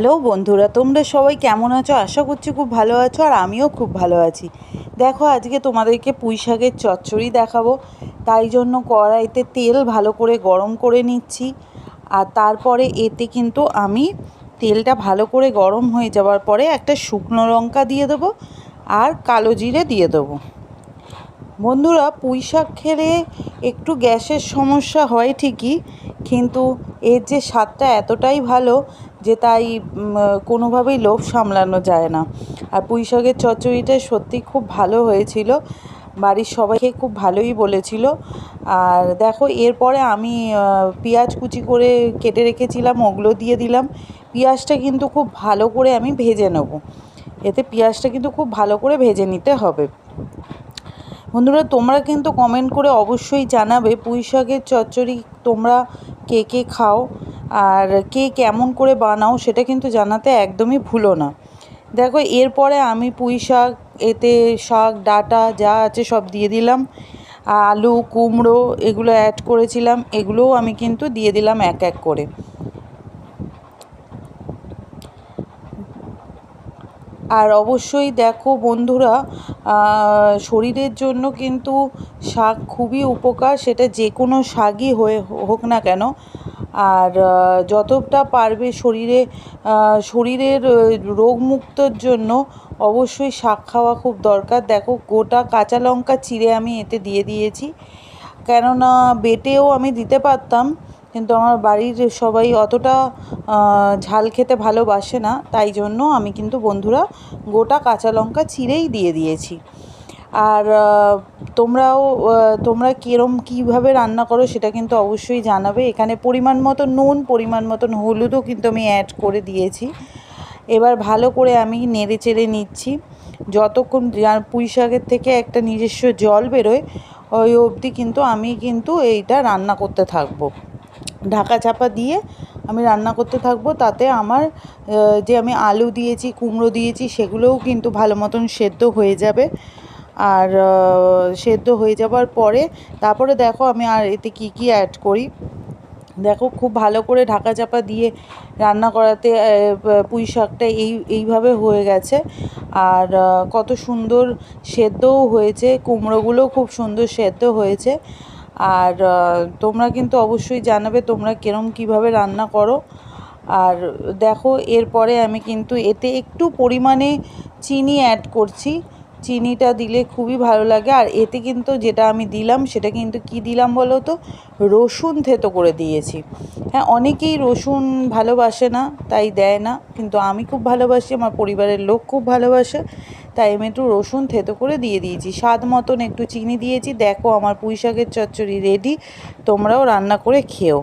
Hello বন্ধুরা, তোমরা সবাই কেমন আছো? আশা করছি খুব ভালো আছো আর আমিও খুব ভালো আছি। দেখো, আজকে তোমাদেরকে পুঁই শাকের চচ্চড়ি দেখাবো। তাই জন্য কড়াইতে তেল ভালো করে গরম করে নিচ্ছি। আর তারপরে এতে কিন্তু আমি তেলটা ভালো করে গরম হয়ে যাওয়ার পরে একটা শুকনো লঙ্কা দিয়ে দেবো আর কালো জিরে দিয়ে দেবো। বন্ধুরা, পুঁই শাক খেলে একটু গ্যাসের সমস্যা হয় ঠিকই কিন্তু এর যে স্বাদটা এতটাই ভালো যে তাই কোনোভাবেই লোভ সামলানো যায় না। আর পুঁই শাকের চচ্চড়িটা সত্যি খুব ভালো হয়েছিল। বাড়ির সবাইকে খুব ভালোই বলেছিল। আর দেখো, এরপরে আমি পেঁয়াজ কুচি করে কেটে রেখেছিলাম, ওগুলো দিয়ে দিলাম। পেঁয়াজটা কিন্তু খুব ভালো করে আমি ভেজে নেব। এতে পেঁয়াজটা কিন্তু খুব ভালো করে ভেজে নিতে হবে। বন্ধুরা, তোমরা কিন্তু কমেন্ট করে অবশ্যই জানাবে পুঁই শাকের চচ্চড়ি তোমরা কে কে খাও আর কে কেমন করে বানাও সেটা কিন্তু জানাতে একদমই ভুলো না। দেখো, এরপরে আমি পুঁই শাক, এতে শাক, ডাটা যা আছে সব দিয়ে দিলাম। আলু, কুমড়ো এগুলো অ্যাড করেছিলাম, এগুলোও আমি কিন্তু দিয়ে দিলাম এক এক করে। আর অবশ্যই দেখো বন্ধুরা শরীরের জন্য কিন্তু শাক খুবই উপকার, সেটা যে কোনো শাকই হয়ে, হোক না কেন। আর যতটা পারবে শরীরে শরীরের রোগমুক্তর জন্য অবশ্যই শাক খাওয়া খুব দরকার। দেখো গোটা কাঁচা লঙ্কা চিড়ে আমি এতে দিয়ে দিয়েছি। কেননা বেটেও আমি দিতে পারতাম কিন্তু আমার বাড়ির সবাই অতটা ঝাল খেতে ভালোবাসে না, তাই জন্য আমি কিন্তু বন্ধুরা গোটা কাঁচা লঙ্কা চিরেই দিয়ে দিয়েছি। আর তোমরাও তোমরা কীরম কীভাবে রান্না করো সেটা কিন্তু অবশ্যই জানাবে। এখানে পরিমাণ মতো নুন, পরিমাণ মতন হলুদও কিন্তু আমি অ্যাড করে দিয়েছি। এবার ভালো করে আমি নেড়ে চেড়ে নিচ্ছি। যতক্ষণ পুঁই শাকের থেকে একটা নিজস্ব জল বেরোয়, ওই অবধি কিন্তু আমি কিন্তু এইটা রান্না করতে থাকব। ঢাকা চাপা দিয়ে আমি রান্না করতে থাকব। তাতে আমার যে আমি আলু দিয়েছি, কুমড়ো দিয়েছি, সেগুলোও কিন্তু ভালো মতন সেদ্ধ হয়ে যাবে। আর সেদ্ধ হয়ে যাবার পরে তারপরে দেখো আমি আর এতে কী কী অ্যাড করি। দেখো খুব ভালো করে ঢাকা চাপা দিয়ে রান্না করাতে পুঁই শাকটা এই, এইভাবে হয়ে গেছে। আর কত সুন্দর সেদ্ধও হয়েছে, কুমড়োগুলোও খুব সুন্দর সেদ্ধ হয়েছে। আর তোমরা কিন্তু অবশ্যই জানাবে তোমরা কিরম কীভাবে রান্না করো। আর দেখো, এরপরে আমি কিন্তু এতে একটু পরিমাণে চিনি অ্যাড করছি। চিনিটা দিলে খুবই ভালো লাগে। আর এতে কিন্তু যেটা আমি দিলাম, সেটা কিন্তু কি দিলাম বলো তো? রসুন থেতো করে দিয়েছি। হ্যাঁ অনেকেই রসুন ভালোবাসে না, তাই দেয় না। কিন্তু আমি খুব ভালোবাসি, আমার পরিবারের লোক খুব ভালোবাসে। তাই আমি একটু রসুন থেতো করে দিয়ে দিয়েছি। স্বাদ মতন একটু চিনি দিয়েছি। দেখো আমার পুঁই শাকের চচ্চড়ি রেডি তোমরাও রান্না করে খেও।